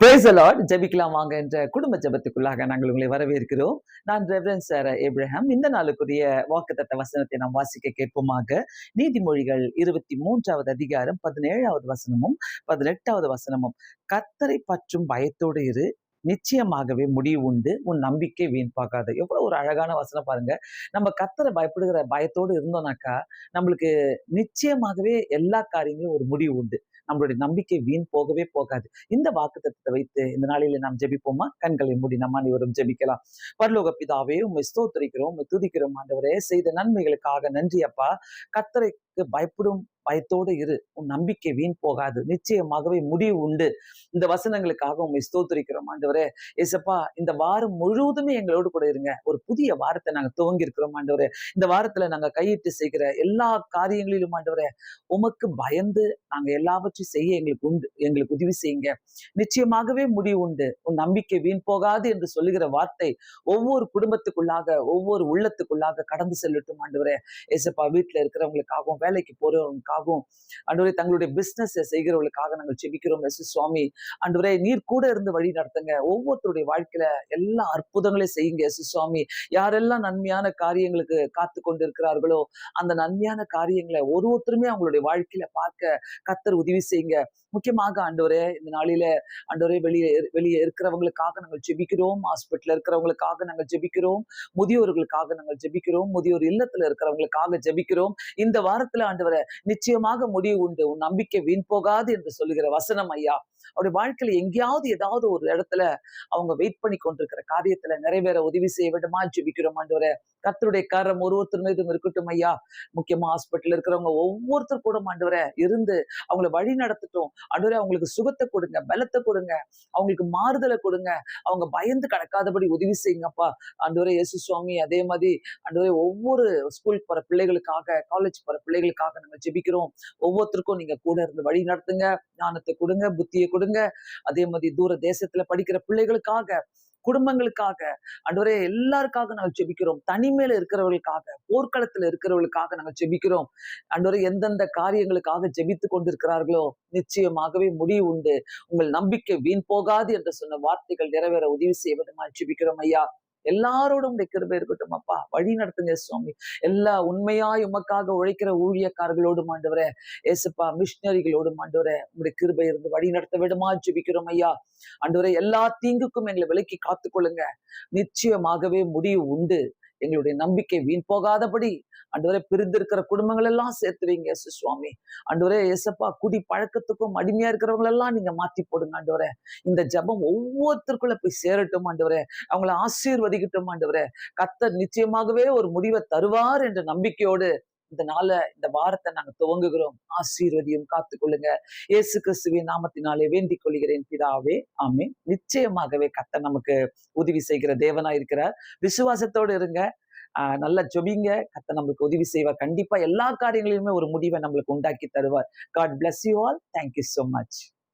பேசலாட் ஜபிக்கலாம் வாங்க என்ற குடும்ப ஜெபத்துக்குள்ளாக நாங்கள் உங்களை வரவேற்கிறோம். நான் ரெவரன் சார் ஏப்ரஹாம் இந்த நாளுக்குரிய வாக்குத்தத்த வசனத்தை நாம் வாசிக்க கேட்போமாக. நீதிமொழிகள் இருபத்தி மூன்றாவது அதிகாரம் பதினேழாவது வசனமும் பதினெட்டாவது வசனமும். கத்தரை பற்றும் பயத்தோடு இரு. நிச்சயமாகவே முடிவு உண்டு. உன் நம்பிக்கை வீண் பார்க்காது. எவ்வளோ ஒரு அழகான வசனம் பாருங்க. நம்ம கத்தரை பயப்படுகிற பயத்தோடு இருந்தோம்னாக்கா நம்மளுக்கு நிச்சயமாகவே எல்லா காரியங்களும் ஒரு முடிவு உண்டு. நம்மளுடைய நம்பிக்கை வீண் போகவே போகாது. இந்த வாக்குத்தத்தத்தை வைத்து இந்த நாளில நாம் ஜெபிப்போமா? கண்களை மூடி நம்ம அனைவரும் ஜெபிக்கலாம். பரலோக பிதாவே உண்மை ஸ்தோத்திரிக்கிறோம் உண்மை துதிக்கிறோம் ஆண்டவரே. செய்த நன்மைகளுக்காக நன்றி அப்பா. கத்தரை பயப்படும் பயத்தோடு இரு. உன் நம்பிக்கை வீண் போகாது. நிச்சயமாகவே முடிவு உண்டு. இந்த வசனங்களுக்காக உண்மை ஸ்தோத்திரிக்கிறோம். ஆண்டவரே ஏசப்பா இந்த வாரம் முழுவதுமே எங்களோடு கூட இருங்க. ஒரு புதிய வாரத்தை நாங்க துவங்கி இருக்கிறோம் ஆண்டவரே. இந்த வாரத்துல நாங்க கையிட்டு செய்கிற எல்லா காரியங்களிலும் ஆண்டவரே உமக்கு பயந்து நாங்க எல்லாவற்றையும் செய்ய எங்களுக்கு உண்டு. எங்களுக்கு உதவி செய்யுங்க. நிச்சயமாகவே முடிவு உண்டு. உன் நம்பிக்கை வீண் போகாது என்று சொல்லுகிற வார்த்தை ஒவ்வொரு குடும்பத்துக்குள்ளாக ஒவ்வொரு உள்ளத்துக்குள்ளாக கடந்து செல்லட்டும் ஆண்டவரே. ஏசப்பா வீட்டுல இருக்கிறவங்களுக்காகவும் வேலைக்கு போறவங்களுக்காகவும் அன்றுவரை தங்களுடைய பிசினஸ் செய்கிறவர்களுக்காக நாங்கள் செபிக்கிறோம் எஸ் சுவாமி அன்றுவரை நீர் கூட இருந்து வழி நடத்துங்க. ஒவ்வொருத்தருடைய வாழ்க்கையில எல்லா அற்புதங்களையும் செய்யுங்க எஸ் சுவாமி. யாரெல்லாம் நன்மையான காரியங்களுக்கு காத்து கொண்டு இருக்கிறார்களோ அந்த நன்மையான காரியங்களை ஒரு ஒருத்தருமே அவங்களுடைய வாழ்க்கையில பார்க்க கத்தர் உதவி செய்யுங்க. முக்கியமாக ஆண்டவரே இந்த நாளில ஆண்டவரே வெளியே வெளியே இருக்கிறவங்களுக்காக நாங்கள் ஜெபிக்கிறோம். ஹாஸ்பிட்டல்ல இருக்கிறவங்களுக்காக நாங்கள் ஜெபிக்கிறோம். முதியோர்களுக்காக நாங்கள் ஜெபிக்கிறோம். முதியோர் இல்லத்துல இருக்கிறவங்களுக்காக ஜெபிக்கிறோம். இந்த வாரத்தில் ஆண்டவரை நிச்சயமாக முடிவு உண்டு. உன் நம்பிக்கை வீண் போகாது என்று சொல்லுகிற வசனம் ஐயா. அவருடைய வாழ்க்கையில எங்கேயாவது ஏதாவது ஒரு இடத்துல அவங்க வெயிட் பண்ணி கொண்டிருக்கிற காரியத்துல நிறைவேற உதவி செய்ய வேண்டுமா? ஜெபிக்கிறோம் ஆண்டவரை. கத்தருடைய காரம் ஒரு ஒருத்தர் மீதும் இருக்கட்டும் ஐயா. முக்கியமா ஹாஸ்பிட்டல் இருக்கிறவங்க ஒவ்வொருத்தர் கூட ஆண்டவரை இருந்து அவங்கள வழி நடத்தட்டும். ஆண்டவரே அவங்களுக்கு சுகத்தை கொடுங்க பலத்தை கொடுங்க. அவங்களுக்கு மாறுதலை கொடுங்க. அவங்க பயந்து கடக்காதபடி உதவி செய்யுங்கப்பா. ஆண்டவரே இயேசு சுவாமி அதே மாதிரி ஆண்டவரே ஒவ்வொரு ஸ்கூல் போற பிள்ளைகளுக்காக காலேஜ் போற பிள்ளைகளுக்காக நாங்க ஜெபிக்கிறோம். ஒவ்வொருத்தருக்கும் நீங்க கூட இருந்து வழி நடத்துங்க ஞானத்தை கொடுங்க புத்தியை கொடுங்க. அதே மாதிரி தூர தேசத்துல படிக்கிற பிள்ளைகளுக்காக குடும்பங்களுக்காக அன்றுவரே எல்லாருக்காக நாங்கள் ஜெபிக்கிறோம். தனிமையில இருக்கிறவர்களுக்காக போர்க்களத்துல இருக்கிறவர்களுக்காக நாங்கள் ஜெபிக்கிறோம். அன்றுவரை எந்தெந்த காரியங்களுக்காக ஜெபித்து கொண்டிருக்கிறார்களோ நிச்சயமாகவே முடிவு உண்டு. உங்கள் நம்பிக்கை வீண் போகாது என்று சொன்ன வார்த்தைகள் நிறைவேற உதவி செய்வதுமா ஜெபிக்கிறோம் ஐயா. எல்லாரோடும் உடைய கிருபை இருக்கட்டும் அப்பா. வழி நடத்துங்க சுவாமி. எல்லா உண்மையாய் உமக்காக உழைக்கிற ஊழியக்காரர்களோடும் ஆண்டவரே ஏசப்பா மிஷினரிகளோடும் ஆண்டவரே உங்களுடைய கிருபை இருந்து வழி நடத்த விடுமா ஜிபிக்கிறோம் ஐயா. ஆண்டவரே எல்லா தீங்குக்கும் எங்களை விலக்கி காத்துக்கொள்ளுங்க. நிச்சயமாகவே முடிவு உண்டு. எங்களுடைய நம்பிக்கை வீண் போகாதபடி அன்றுவரை பிரிந்திருக்கிற குடும்பங்கள் எல்லாம் சேர்த்து வைங்க இயேசு சுவாமி. அன்றுவரே இயேசப்பா குடி பழக்கத்துக்கும் அடிமையா இருக்கிறவங்க எல்லாம் நீங்க மாத்தி போடுங்க ஆண்டவரே. இந்த ஜபம் ஒவ்வொருத்தருக்குள்ள போய் சேரட்டும் ஆண்டவரே. அவங்கள ஆசீர்வதிக்கட்டும் ஆண்டவரே. கத்தர் நிச்சயமாகவே ஒரு முடிவை தருவார் என்ற நம்பிக்கையோடு இந்த நாள இந்த வாரத்தை நாங்க துவங்குகிறோம். ஆசீர்வதியும் காத்துக்கொள்ளுங்க. இயேசு கிறிஸ்துவின் நாமத்தினாலே வேண்டிக் கொள்கிறேன் பிதாவே. ஆமே நிச்சயமாகவே கத்த நமக்கு உதவி செய்கிற தேவனா இருக்கிறார். விசுவாசத்தோடு இருங்க. ஆஹ் நல்லா ஜொபிங்க. கத்த நம்மளுக்கு உதவி செய்வார். கண்டிப்பா எல்லா காரியங்களிலுமே ஒரு முடிவை நம்மளுக்கு உண்டாக்கி தருவார். God bless you all thank you so much